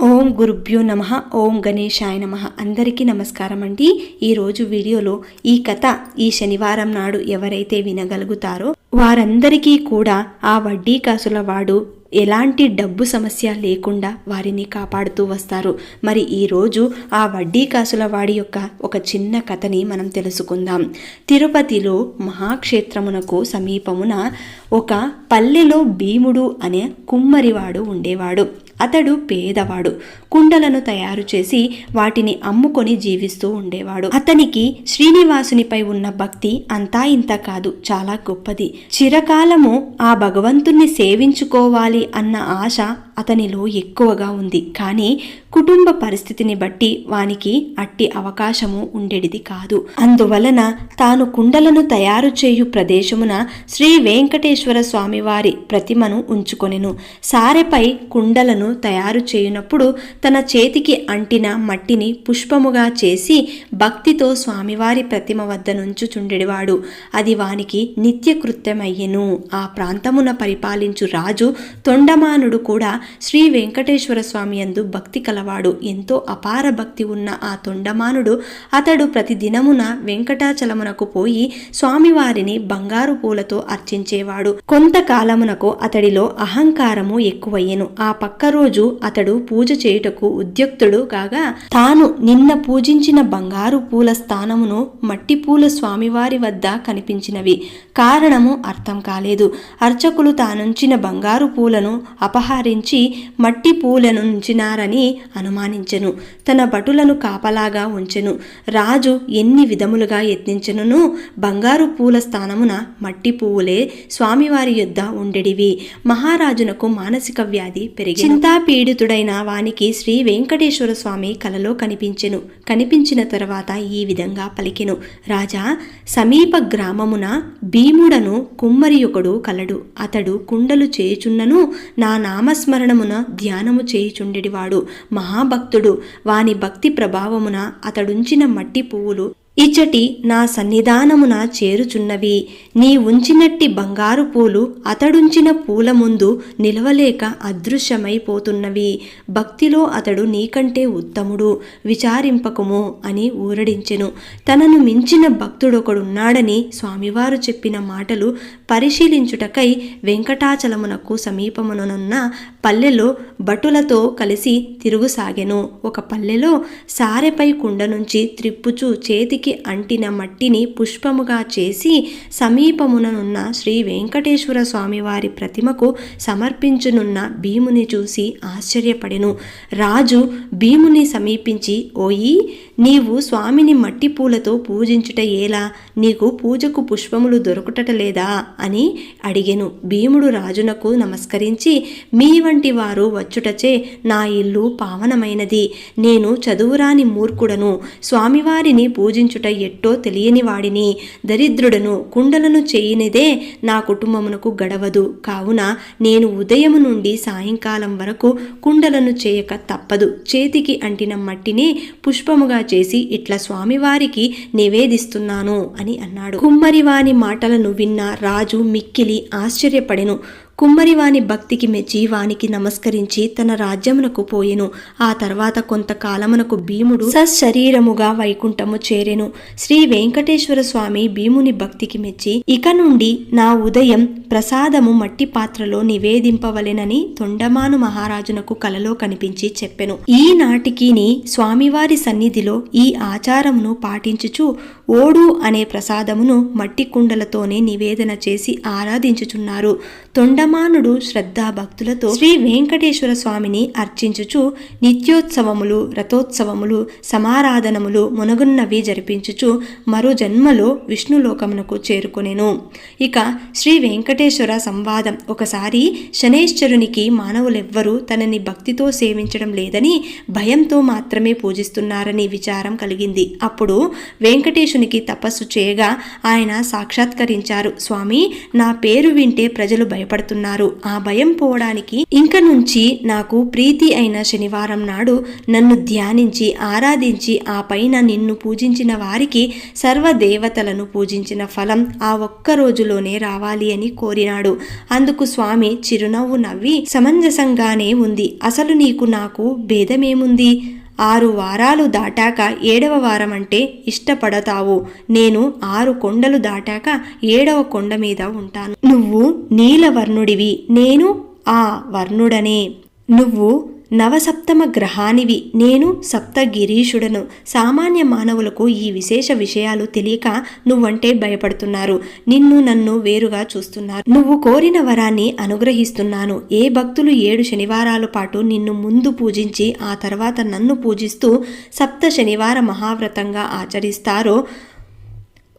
ఓం గురుభ్యో నమ ఓం గణేశాయ నమ. అందరికీ నమస్కారం అండి. ఈరోజు వీడియోలో ఈ కథ ఈ శనివారం నాడు ఎవరైతే వినగలుగుతారో వారందరికీ కూడా ఆ వడ్డీ కాసుల వాడు ఎలాంటి డబ్బు సమస్య లేకుండా వారిని కాపాడుతూ వస్తారు. మరి ఈరోజు ఆ వడ్డీ కాసుల వాడి యొక్క ఒక చిన్న కథని మనం తెలుసుకుందాం. తిరుపతిలో మహాక్షేత్రమునకు సమీపమున ఒక పల్లెలో భీముడు అనే కుమ్మరివాడు ఉండేవాడు. అతడు పేదవాడు. కుండలను తయారు చేసి వాటిని అమ్ముకొని జీవిస్తూ ఉండేవాడు. అతనికి శ్రీనివాసునిపై ఉన్న భక్తి అంతా ఇంత కాదు చాలా గొప్పది. చిరకాలము ఆ భగవంతుణ్ణి సేవించుకోవాలి అన్న ఆశ అతనిలో ఎక్కువగా ఉంది. కానీ కుటుంబ పరిస్థితిని బట్టి వానికి అట్టి అవకాశము ఉండేది కాదు. అందువలన తాను కుండలను తయారు చేయు ప్రదేశమున శ్రీ వెంకటేశ్వర స్వామివారి ప్రతిమను ఉంచుకొనెను. సారెపై కుండలను తయారు చేయునప్పుడు తన చేతికి అంటిన మట్టిని పుష్పముగా చేసి భక్తితో స్వామివారి ప్రతిమ వద్ద నుంచుచుండెడివాడు. అది వానికి నిత్యకృత్యమయ్యెను. ఆ ప్రాంతమున పరిపాలించు రాజు తొండమానుడు కూడా శ్రీ వెంకటేశ్వర స్వామి యందు భక్తి కలవాడు. ఎంతో అపార భక్తి ఉన్న ఆ తొండమానుడు అతడు ప్రతి దినమున వెంకటాచలమునకు పోయి స్వామివారిని బంగారు పూలతో అర్చించేవాడు. కొంతకాలమునకు అతడిలో అహంకారము ఎక్కువయ్యెను. ఆ పక్క రోజు అతడు పూజ చేయుటకు ఉద్యుక్తుడు కాగా తాను నిన్న పూజించిన బంగారు పూల స్థానమును మట్టి పూల స్వామివారి వద్ద కనిపించినవి. కారణము అర్థం కాలేదు. అర్చకులు తానుంచిన బంగారు పూలను అపహరించి మట్టి పూలను ఉంచినారని అనుమానించెను. తన భటులను కాపలాగా ఉంచెను. రాజు ఎన్ని విధములుగా యత్నించెనును బంగారు పూల స్థానమున మట్టి పువ్వులే స్వామివారి యొద్ద ఉండెడివి. మహారాజునకు మానసిక వ్యాధి పెరిగి చింతాపీడితుడైన వానికి శ్రీ వెంకటేశ్వర స్వామి కలలో కనిపించెను. కనిపించిన తర్వాత ఈ విధంగా పలికెను. రాజా సమీప గ్రామమున భీముడను కుమ్మరియొకడు కలడు. అతడు కుండలు చేయుచున్నను. నా నామస్మరణ నామస్మరణమున ధ్యానము చేయుచుండెడివాడు మహాభక్తుడు. వాని భక్తి ప్రభావమున అతడుంచిన మట్టి పువ్వులు ఇచ్చటి నా సన్నిధానమున చేరుచున్నవి. నీ ఉంచినట్టి బంగారు పూలు అతడుంచిన పూల ముందు నిలవలేక అదృశ్యమైపోతున్నవి భక్తిలో అతడు నీకంటే ఉత్తముడు విచారింపకము అని ఊరడించెను. తనను మించిన భక్తుడొకడున్నాడని స్వామివారు చెప్పిన మాటలు పరిశీలించుటకై వెంకటాచలమునకు సమీపముననున్న పల్లెలో భటులతో కలిసి తిరుగుసాగెను. ఒక పల్లెలో సారెపై కుండ నుంచి త్రిప్పుచు చేతికి అంటిన మట్టిని పుష్పముగా చేసి సమీపముననున్న శ్రీ వెంకటేశ్వర స్వామివారి ప్రతిమకు సమర్పించునున్న భీముని చూసి ఆశ్చర్యపడెను. రాజు భీముని సమీపించి ఓయి నీవు స్వామిని మట్టి పూలతో పూజించుట ఏలా నీకు పూజకు పుష్పములు దొరకటట లేదా అని అడిగెను. భీముడు రాజునకు నమస్కరించి మీ వంటి వారు వచ్చుటచే నా ఇల్లు పావనమైనది. నేను చదువురాని మూర్ఖుడను. స్వామివారిని పూజించుట ఎట్టో తెలియని వాడిని. దరిద్రుడను కుండలను చేయనిదే నా కుటుంబమునకు గడవదు. కావున నేను ఉదయం నుండి సాయంకాలం వరకు కుండలను చేయక తప్పదు. చేతికి అంటిన మట్టిని పుష్పముగా చేసి ఇట్లా స్వామివారికి నివేదిస్తున్నాను అని అన్నాడు. కుమ్మరివాని మాటలను విన్న రాజు మిక్కిలి ఆశ్చర్యపడెను. కుమ్మరివాని భక్తికి మెచ్చి వానికి నమస్కరించి తన రాజ్యమునకు పోయెను. ఆ తర్వాత కొంతకాలమునకు భీముడు సశరీరముగా వైకుంఠము చేరెను. శ్రీ వెంకటేశ్వర స్వామి భీముని భక్తికి మెచ్చి ఇక నుండి నా ఉదయం ప్రసాదము మట్టి పాత్రలో నివేదింపవలెనని తొండమాను మహారాజునకు కలలో కనిపించి చెప్పెను. ఈ నాటికిని స్వామివారి సన్నిధిలో ఈ ఆచారమును పాటించుచు ఓడు అనే ప్రసాదమును మట్టి కుండలతోనే నివేదన చేసి ఆరాధించుచున్నారు. తొండ తొండమానుడు శ్రద్ధాభక్తులతో శ్రీ వెంకటేశ్వర స్వామిని అర్చించుచు నిత్యోత్సవములు రథోత్సవములు సమారాధనములు మునగున్నవి జరిపించుచు మరో జన్మలో విష్ణులోకమునకు చేరుకునేను. ఇక శ్రీ వెంకటేశ్వర సంవాదం ఒకసారి శనేశ్వరునికి మానవులెవ్వరూ తనని భక్తితో సేవించడం లేదని భయంతో మాత్రమే పూజిస్తున్నారని విచారం కలిగింది. అప్పుడు వెంకటేశునికి తపస్సు చేయగా ఆయన సాక్షాత్కరించారు స్వామి నా పేరు వింటే ప్రజలు భయపడుతున్నారు. భయపడుతున్నారు ఆ భయం పోవడానికి ఇంక నుంచి నాకు ప్రీతి అయిన శనివారం నాడు నన్ను ధ్యానించి ఆరాధించి ఆ పైన నిన్ను పూజించిన వారికి సర్వ దేవతలను పూజించిన ఫలం ఆ ఒక్క రోజులోనే రావాలి అని కోరినాడు. అందుకు స్వామి చిరునవ్వు నవ్వి సమంజసంగానే ఉంది. అసలు నీకు నాకు భేదమేముంది? ఆరు వారాలు దాటాక ఏడవ వారం అంటే ఇష్టపడతావు. నేను ఆరు కొండలు దాటాక ఏడవ కొండ మీద ఉంటాను. నువ్వు నీలవర్ణుడివి. నేను ఆ వర్ణుడనే. నువ్వు నవసప్తమ గ్రహానివి. నేను సప్తగిరీషుడను సామాన్య మానవులకు ఈ విశేష విషయాలు తెలియక నువ్వంటే భయపడుతున్నారు. నిన్ను నన్ను వేరుగా చూస్తున్నారు. నువ్వు కోరిన వరాన్ని అనుగ్రహిస్తున్నాను. ఏ భక్తులు ఏడు శనివారాల పాటు నిన్ను ముందు పూజించి ఆ తర్వాత నన్ను పూజిస్తూ సప్త శనివార మహావ్రతంగా ఆచరిస్తారో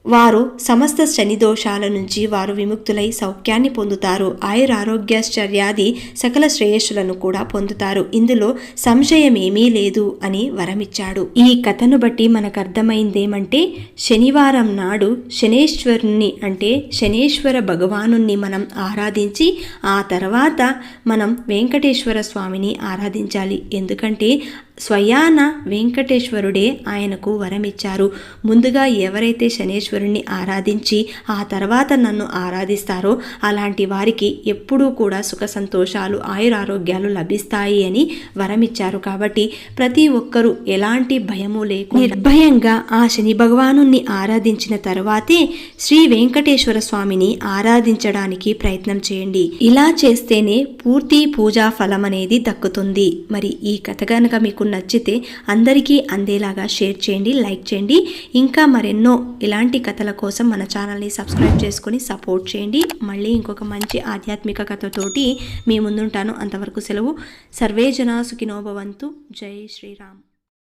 వారు సమస్త శని దోషాల నుంచి వారు విముక్తులై సౌఖ్యాన్ని పొందుతారు. ఆయురారోగ్యాశ్చర్యాది సకల శ్రేయస్సులను కూడా పొందుతారు. ఇందులో సంశయమేమీ లేదు అని వరమిచ్చాడు. ఈ కథను బట్టి మనకు అర్థమైందేమంటే శనివారం నాడు శనేశ్వరుణ్ణి అంటే శనేశ్వర భగవానుణ్ణి మనం ఆరాధించి ఆ తర్వాత మనం వెంకటేశ్వర స్వామిని ఆరాధించాలి. ఎందుకంటే స్వయాన వెంకటేశ్వరుడే ఆయనకు వరమిచ్చారు. ముందుగా ఎవరైతే శనేశ్వరుణ్ణి ఆరాధించి ఆ తర్వాత నన్ను ఆరాధిస్తారో అలాంటి వారికి ఎప్పుడూ కూడా సుఖ సంతోషాలు ఆయురారోగ్యాలు లభిస్తాయి అని వరమిచ్చారు. కాబట్టి ప్రతి ఒక్కరూ ఎలాంటి భయము లేకుండా నిర్భయంగా ఆ శని భగవాను ఆరాధించిన తర్వాతే శ్రీ వెంకటేశ్వర స్వామిని ఆరాధించడానికి ప్రయత్నం చేయండి. ఇలా చేస్తేనే పూర్తి పూజా ఫలం అనేది దక్కుతుంది. మరి ఈ కథ కనుక మీకు నచ్చితే అందరికీ అందేలాగా షేర్ చేయండి లైక్ చేయండి. ఇంకా మరెన్నో ఇలాంటి కథల కోసం మన ఛానల్ని సబ్స్క్రైబ్ చేసుకొని సపోర్ట్ చేయండి. మళ్ళీ ఇంకొక మంచి ఆధ్యాత్మిక కథతోటి మీ ముందుంటాను. అంతవరకు సెలవు. సర్వే జనా సుఖినోభవంతు జై శ్రీరామ్.